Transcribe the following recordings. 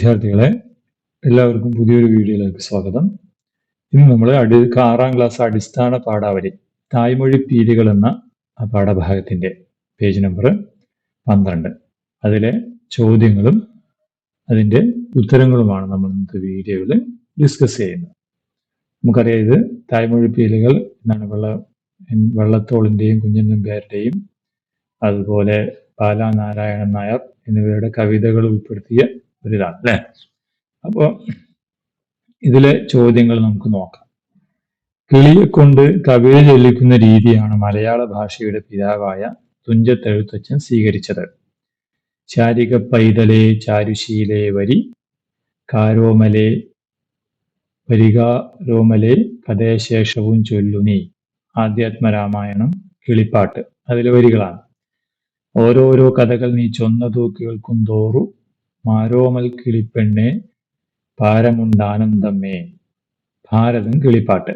വിദ്യാർത്ഥികളെ എല്ലാവർക്കും പുതിയൊരു വീഡിയോയിലേക്ക് സ്വാഗതം. ഇന്ന് നമ്മൾ അടി ആറാം ക്ലാസ് അടിസ്ഥാന പാഠാവലി തായ്മൊഴി പീലികൾ എന്ന ആ പാഠഭാഗത്തിന്റെ പേജ് നമ്പർ പന്ത്രണ്ട്. അതിലെ ചോദ്യങ്ങളും അതിന്റെ ഉത്തരങ്ങളുമാണ് നമ്മൾ ഇന്നത്തെ വീഡിയോയിൽ ഡിസ്കസ് ചെയ്യുന്നത്. നമുക്കറിയാം ഇത് തായ്മൊഴി പീലികൾ എന്നാണ് വെള്ള വെള്ളത്തോളിന്റെയും കുഞ്ഞൻ അതുപോലെ ബാലാനാരായണൻ നായർ എന്നിവരുടെ കവിതകൾ ഉൾപ്പെടുത്തിയ ഒരിതാണ് അല്ലെ? അപ്പോൾ ഇതിലെ ചോദ്യങ്ങൾ നമുക്ക് നോക്കാം. കിളിയെ കൊണ്ട് കവിത ചൊല്ലിക്കുന്ന രീതിയാണ് മലയാള ഭാഷയുടെ പിതാവായ തുഞ്ചത്തെഴുത്തച്ഛൻ സ്വീകരിച്ചത്. ചാരിക പൈതലെ ചാരുശീലേ വരി കാരോമലെ വരികാരോമലെ കഥേശേഷവും ചൊല്ലുനി ആധ്യാത്മരാമായണം കിളിപ്പാട്ട്. അതിലെ വരികളാണ്. ഓരോരോ കഥകൾ നീ ചൊന്നതു കേൾക്കും തോറു മാരോമൽ കിളിപ്പെണ്ണെ പാരമുണ്ടാനന്ദമേ ഭാരതം കിളിപ്പാട്ട്.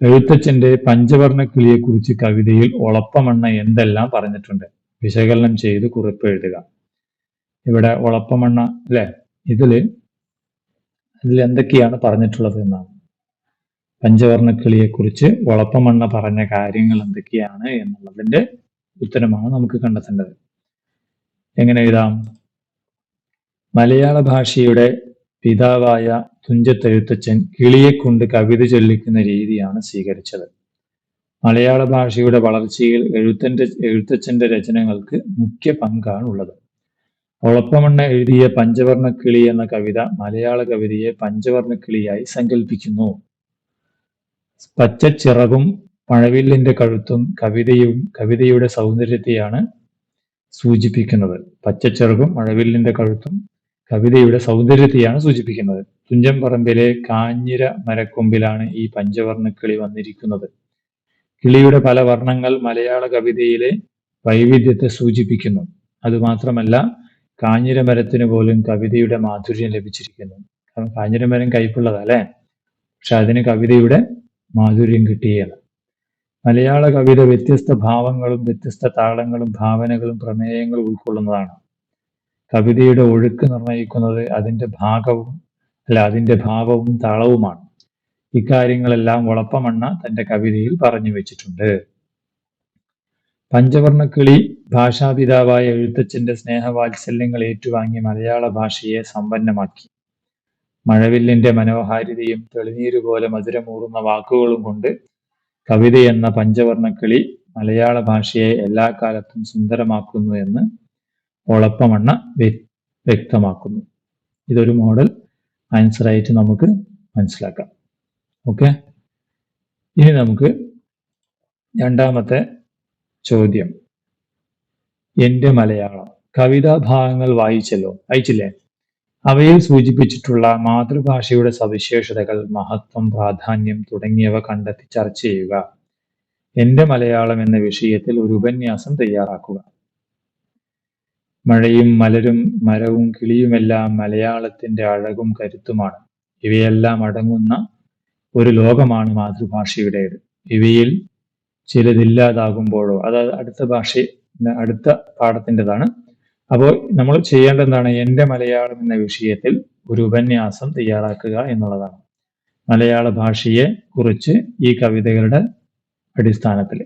എഴുത്തച്ഛന്റെ പഞ്ചവർണ കിളിയെക്കുറിച്ച് കവിതയിൽ ഒളപ്പമണ്ണ എന്തെല്ലാം പറഞ്ഞിട്ടുണ്ട്? വിശകലനം ചെയ്ത് കുറിപ്പ് എഴുതുക. ഇവിടെ ഒളപ്പമണ്ണ അല്ലെ? ഇതിൽ ഇതിൽ എന്തൊക്കെയാണ് പറഞ്ഞിട്ടുള്ളത് എന്നാണ്. പഞ്ചവർണ കിളിയെക്കുറിച്ച് ഒളപ്പമണ്ണ പറഞ്ഞ കാര്യങ്ങൾ എന്തൊക്കെയാണ് എന്നുള്ളതിന്റെ ഉത്തരമാണ് നമുക്ക് കണ്ടെത്തേണ്ടത്. എങ്ങനെ എഴുതാം? മലയാള ഭാഷയുടെ പിതാവായ തുഞ്ചത്തെഴുത്തച്ഛൻ കിളിയെക്കൊണ്ട് കവിത ചൊല്ലിക്കുന്ന രീതിയാണ് സ്വീകരിച്ചത്. മലയാള ഭാഷയുടെ വളർച്ചയിൽ എഴുത്തന്റെ എഴുത്തച്ഛന്റെ രചനകൾക്ക് മുഖ്യ പങ്കാണ് ഉള്ളത് ഒളപ്പമണ്ണ എഴുതിയ പഞ്ചവർണക്കിളി എന്ന കവിത മലയാള കവിതയെ പഞ്ചവർണക്കിളിയായി സങ്കല്പിക്കുന്നു പച്ചച്ചിറകും മഴവില്ലിന്റെ കഴുത്തും കവിതയും കവിതയുടെ സൗന്ദര്യത്തെയാണ് സൂചിപ്പിക്കുന്നത്. പച്ചച്ചിറകും മഴവില്ലിന്റെ കഴുത്തും കവിതയുടെ സൗന്ദര്യത്തെയാണ് സൂചിപ്പിക്കുന്നത്. തുഞ്ചൻ പറമ്പിലെ കാഞ്ഞിര മരക്കൊമ്പിലാണ് ഈ പഞ്ചവർണ കിളി വന്നിരിക്കുന്നത്. കിളിയുടെ പല വർണങ്ങൾ മലയാള കവിതയിലെ വൈവിധ്യത്തെ സൂചിപ്പിക്കുന്നു. അതുമാത്രമല്ല കാഞ്ഞിര മരത്തിന് പോലും കവിതയുടെ മാധുര്യം ലഭിച്ചിരിക്കുന്നു. കാരണം കാഞ്ഞിരമരം കയ്പുള്ളതാ അല്ലെ? പക്ഷെ അതിന് കവിതയുടെ മാധുര്യം കിട്ടിയാണ് മലയാള കവിത വ്യത്യസ്ത ഭാവങ്ങളും വ്യത്യസ്ത താളങ്ങളും ഭാവനകളും പ്രമേയങ്ങളും ഉൾക്കൊള്ളുന്നതാണ്. കവിതയുടെ ഒഴുക്ക് നിർണയിക്കുന്നത് അതിന്റെ ഭാഗവും അല്ല അതിന്റെ ഭാവവും താളവുമാണ്. ഇക്കാര്യങ്ങളെല്ലാം വളപ്പമണ്ണ തന്റെ കവിതയിൽ പറഞ്ഞു വെച്ചിട്ടുണ്ട്. പഞ്ചവർണക്കിളി ഭാഷാപിതാവായ എഴുത്തച്ഛന്റെ സ്നേഹവാത്സല്യങ്ങൾ ഏറ്റുവാങ്ങി മലയാള ഭാഷയെ സമ്പന്നമാക്കി. മഴവില്ലിന്റെ മനോഹാരിതയും തെളിനീര് പോലെ മധുരമൂറുന്ന വാക്കുകളും കൊണ്ട് കവിത എന്ന പഞ്ചവർണക്കിളി മലയാള ഭാഷയെ എല്ലാ കാലത്തും സുന്ദരമാക്കുന്നു എന്ന് ഒളപ്പമണ്ണ വ്യക്തമാക്കുന്നു. ഇതൊരു മോഡൽ ആൻസർ ആയിട്ട് നമുക്ക് മനസ്സിലാക്കാം. ഓക്കെ ഇനി നമുക്ക് രണ്ടാമത്തെ ചോദ്യം. എന്റെ മലയാളം. കവിതാ ഭാഗങ്ങൾ വായിച്ചല്ലോ? അയച്ചില്ലേ അവയിൽ സൂചിപ്പിച്ചിട്ടുള്ള മാതൃഭാഷയുടെ സവിശേഷതകൾ മഹത്വം പ്രാധാന്യം തുടങ്ങിയവ കണ്ടെത്തി ചർച്ച ചെയ്യുക. എന്റെ മലയാളം എന്ന വിഷയത്തിൽ ഒരു ഉപന്യാസം തയ്യാറാക്കുക. മഴയും മലരും മരവും കിളിയുമെല്ലാം മലയാളത്തിന്റെ അഴകും കരുത്തുമാണ്. ഇവയെല്ലാം അടങ്ങുന്ന ഒരു ലോകമാണ് മാതൃഭാഷയുടേത്. ഇവയിൽ ചിലതില്ലാതാകുമ്പോഴോ അത് അടുത്ത ഭാഷ അടുത്ത പാഠത്തിന്റെതാണ്. അപ്പോൾ നമ്മൾ ചെയ്യേണ്ടതാണ് എന്റെ മലയാളം എന്ന വിഷയത്തിൽ ഒരു ഉപന്യാസം തയ്യാറാക്കുക എന്നുള്ളതാണ്. മലയാള ഭാഷയെ കുറിച്ച് ഈ കവിതകളുടെ അടിസ്ഥാനത്തിൽ.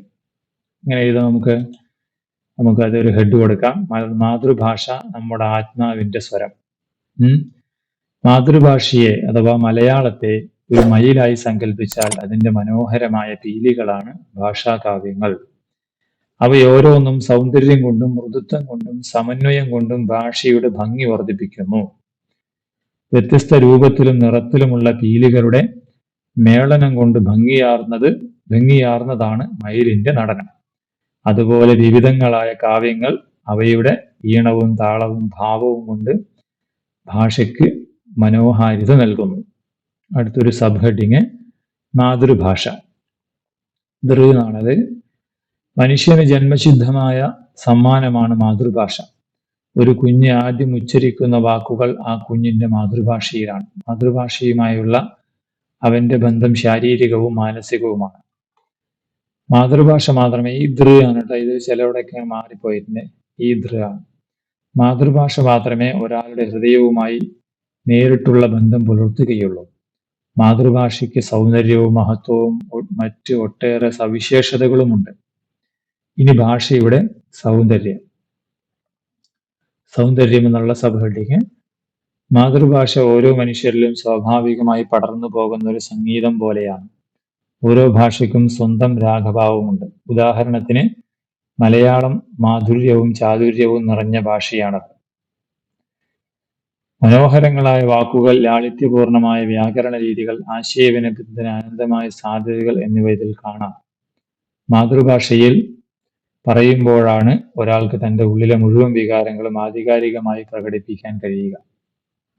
ഇങ്ങനെ എഴുതാം നമുക്ക്. നമുക്ക് അതൊരു ഹെഡ് കൊടുക്കാം മാതൃഭാഷ നമ്മുടെ ആത്മാവിന്റെ സ്വരം. മാതൃഭാഷയെ അഥവാ മലയാളത്തെ ഒരു മയിലായി സങ്കല്പിച്ചാൽ അതിന്റെ മനോഹരമായ പീലികളാണ് ഭാഷാകാവ്യങ്ങൾ. അവയോരോന്നും സൗന്ദര്യം കൊണ്ടും മൃദുത്വം കൊണ്ടും സമന്വയം കൊണ്ടും ഭാഷയുടെ ഭംഗി വർദ്ധിപ്പിക്കുന്നു. വ്യത്യസ്ത രൂപത്തിലും നിറത്തിലുമുള്ള പീലികളുടെ മേളനം കൊണ്ട് ഭംഗിയാർന്നത് ഭംഗിയാർന്നതാണ് മയിലിന്റെ നടനം. അതുപോലെ വിവിധങ്ങളായ കാവ്യങ്ങൾ അവയുടെ ഈണവും താളവും ഭാവവും കൊണ്ട് ഭാഷയ്ക്ക് മനോഹാരിത നൽകുന്നു. അടുത്തൊരു സബ് ഹെഡിങ് മാതൃഭാഷ. ദൃ എന്നാണത്. മനുഷ്യന് ജന്മസിദ്ധമായ സമ്മാനമാണ് മാതൃഭാഷ. ഒരു കുഞ്ഞ് ആദ്യം ഉച്ചരിക്കുന്ന വാക്കുകൾ ആ കുഞ്ഞിന്റെ മാതൃഭാഷയിലാണ്. മാതൃഭാഷയുമായുള്ള അവന്റെ ബന്ധം ശാരീരികവും മാനസികവുമാണ്. മാതൃഭാഷ മാത്രമേ ഈ ദൃ ആണ് കേട്ടോ. ഇത് ചിലവിടൊക്കെ മാറിപ്പോയിട്ടുണ്ട്. ഈ ദൃ ആണ്. മാതൃഭാഷ മാത്രമേ ഒരാളുടെ ഹൃദയവുമായി നേരിട്ടുള്ള ബന്ധം പുലർത്തുകയുള്ളൂ. മാതൃഭാഷയ്ക്ക് സൗന്ദര്യവും മഹത്വവും മറ്റ് ഒട്ടേറെ സവിശേഷതകളുമുണ്ട്. ഇനി ഭാഷയുടെ സൗന്ദര്യം. സൗന്ദര്യം എന്നുള്ള സബ് മാതൃഭാഷ ഓരോ മനുഷ്യരിലും സ്വാഭാവികമായി പടർന്നു പോകുന്ന ഒരു സംഗീതം പോലെയാണ്. ഓരോ ഭാഷയ്ക്കും സ്വന്തം രാഗഭാവമുണ്ട് ഉദാഹരണത്തിന് മലയാളം മാധുര്യവും ചാതുര്യവും നിറഞ്ഞ ഭാഷയാണത്. മനോഹരങ്ങളായ വാക്കുകൾ ലാളിത്യപൂർണമായ വ്യാകരണ രീതികൾ ആശയവിനിമയത്തിന് അനന്തമായ സാധ്യതകൾ എന്നിവ ഇതിൽ കാണാം. മാതൃഭാഷയിൽ പറയുമ്പോഴാണ് ഒരാൾക്ക് തന്റെ ഉള്ളിലെ മുഴുവൻ വികാരങ്ങളും ആധികാരികമായി പ്രകടിപ്പിക്കാൻ കഴിയുക.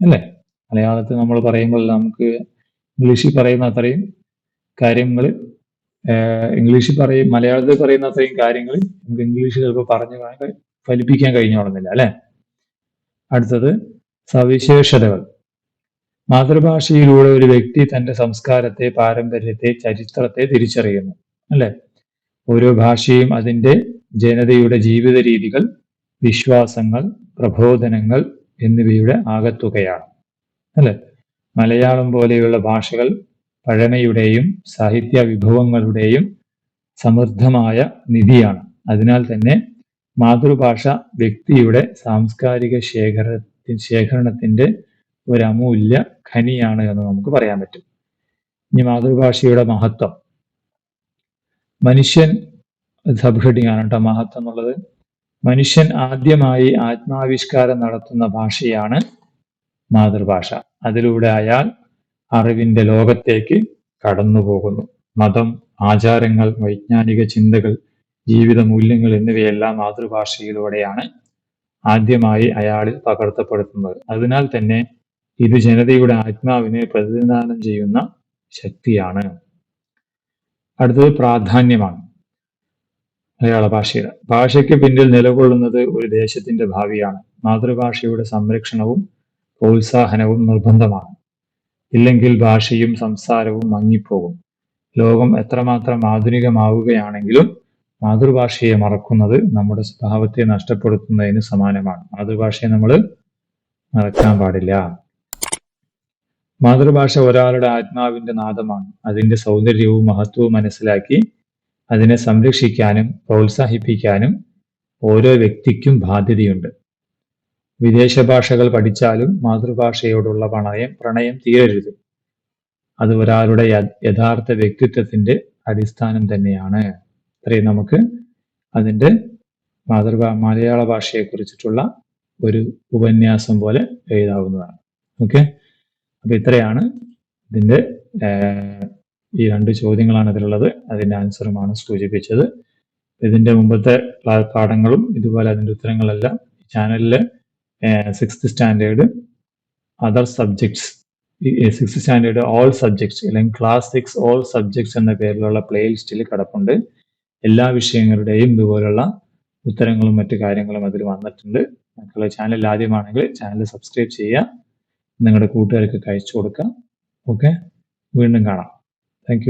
അല്ലേ? മലയാളത്തിൽ നമ്മൾ പറയുമ്പോൾ നമുക്ക് ഇംഗ്ലീഷിൽ പറയുന്ന അത്രയും കാര്യങ്ങൾ ഇംഗ്ലീഷിൽ പറയും മലയാളത്തിൽ പറയുന്ന അത്രയും കാര്യങ്ങൾ നമുക്ക് ഇംഗ്ലീഷിൽ ചിലപ്പോൾ പറഞ്ഞു ഫലിപ്പിക്കാൻ കഴിഞ്ഞോളുന്നില്ല അല്ലെ? അടുത്തത് സവിശേഷതകൾ. മാതൃഭാഷയിലൂടെ ഒരു വ്യക്തി തന്റെ സംസ്കാരത്തെ പാരമ്പര്യത്തെ ചരിത്രത്തെ തിരിച്ചറിയുന്നു അല്ലെ? ഓരോ ഭാഷയും അതിന്റെ ജനതയുടെ ജീവിത രീതികൾ വിശ്വാസങ്ങൾ പ്രബോധനങ്ങൾ എന്നിവയുടെ ആകത്തുകയാണ് അല്ലെ? മലയാളം പോലെയുള്ള ഭാഷകൾ പഴമയുടെയും സാഹിത്യ വിഭവങ്ങളുടെയും സമൃദ്ധമായ നിധിയാണ്. അതിനാൽ തന്നെ മാതൃഭാഷ വ്യക്തിയുടെ സാംസ്കാരിക ശേഖര ശേഖരണത്തിന്റെ ഒരു അമൂല്യ ഖനിയാണ് എന്ന് നമുക്ക് പറയാൻ പറ്റും. ഇനി മാതൃഭാഷയുടെ മഹത്വം. മനുഷ്യൻ സബ് ആണ് കേട്ടോ മഹത്വം എന്നുള്ളത്. മനുഷ്യൻ ആദ്യമായി ആത്മാവിഷ്കാരം നടത്തുന്ന ഭാഷയാണ് മാതൃഭാഷ. അതിലൂടെ അയാൾ അറിവിന്റെ ലോകത്തേക്ക് കടന്നുപോകുന്നു. മതം ആചാരങ്ങൾ വൈജ്ഞാനിക ചിന്തകൾ ജീവിത മൂല്യങ്ങൾ എന്നിവയെല്ലാം മാതൃഭാഷയിലൂടെയാണ് ആദ്യമായി അയാളിൽ പകർത്തപ്പെടുത്തുന്നത് അതിനാൽ തന്നെ ഇത് ജനതയുടെ ആത്മാവിനെ പ്രതിനിധാനം ചെയ്യുന്ന ശക്തിയാണ്. അടുത്തത് പ്രാധാന്യമാണ്. മലയാള ഭാഷയുടെ. ഭാഷയ്ക്ക് പിന്നിൽ നിലകൊള്ളുന്നത് ഒരു ദേശത്തിന്റെ ഭാവിയാണ്. മാതൃഭാഷയുടെ സംരക്ഷണവും പ്രോത്സാഹനവും നിർബന്ധമാണ്. ഇല്ലെങ്കിൽ ഭാഷയും സംസാരവും മങ്ങിപ്പോകും. ലോകം എത്രമാത്രം ആധുനികമാവുകയാണെങ്കിലും മാതൃഭാഷയെ മറക്കുന്നത് നമ്മുടെ സ്വഭാവത്തെ നഷ്ടപ്പെടുത്തുന്നതിന് സമാനമാണ്. മാതൃഭാഷയെ നമ്മൾ മറക്കാൻ പാടില്ല. മാതൃഭാഷ ഒരാളുടെ ആത്മാവിന്റെ നാദമാണ്. അതിന്റെ സൗന്ദര്യവും മഹത്വവും മനസ്സിലാക്കി അതിനെ സംരക്ഷിക്കാനും പ്രോത്സാഹിപ്പിക്കാനും ഓരോ വ്യക്തിക്കും ബാധ്യതയുണ്ട്. വിദേശ ഭാഷകൾ പഠിച്ചാലും മാതൃഭാഷയോടുള്ള പ്രണയം പ്രണയം തീരരുത്. അത് ഒരാളുടെ യഥാർത്ഥ വ്യക്തിത്വത്തിന്റെ അടിസ്ഥാനം തന്നെയാണ്. ഇത്രയും നമുക്ക് അതിന്റെ മാതൃഭാ മലയാള ഭാഷയെ കുറിച്ചിട്ടുള്ള ഒരു ഉപന്യാസം പോലെ എഴുതാവുന്നതാണ്. ഓക്കെ? അപ്പൊ ഇത്രയാണ് ഇതിന്റെ ഈ രണ്ട് ചോദ്യങ്ങളാണ് ഇതിലുള്ളത്. അതിന്റെ ആൻസറുമാണ് സൂചിപ്പിച്ചത്. ഇതിന്റെ മുമ്പത്തെ പാഠങ്ങളും ഇതുപോലെ അതിന്റെ ഉത്തരങ്ങളെല്ലാം ചാനലിലെ sixth standard other subjects sixth standard all subjects അല്ലെങ്കിൽ ക്ലാസ് സിക്സ് ഓൾ സബ്ജക്ട്സ് എന്ന പേരിലുള്ള പ്ലേ ലിസ്റ്റിൽ കിടപ്പുണ്ട്. എല്ലാ വിഷയങ്ങളുടെയും ഇതുപോലുള്ള ഉത്തരങ്ങളും മറ്റു കാര്യങ്ങളും അതിൽ വന്നിട്ടുണ്ട്. മക്കളെ ചാനൽ ആദ്യമാണെങ്കിൽ ചാനൽ സബ്സ്ക്രൈബ് ചെയ്യുക. നിങ്ങളുടെ കൂട്ടുകാർക്ക് അയച്ചു കൊടുക്കുക. ഓക്കെ വീണ്ടും കാണാം. താങ്ക്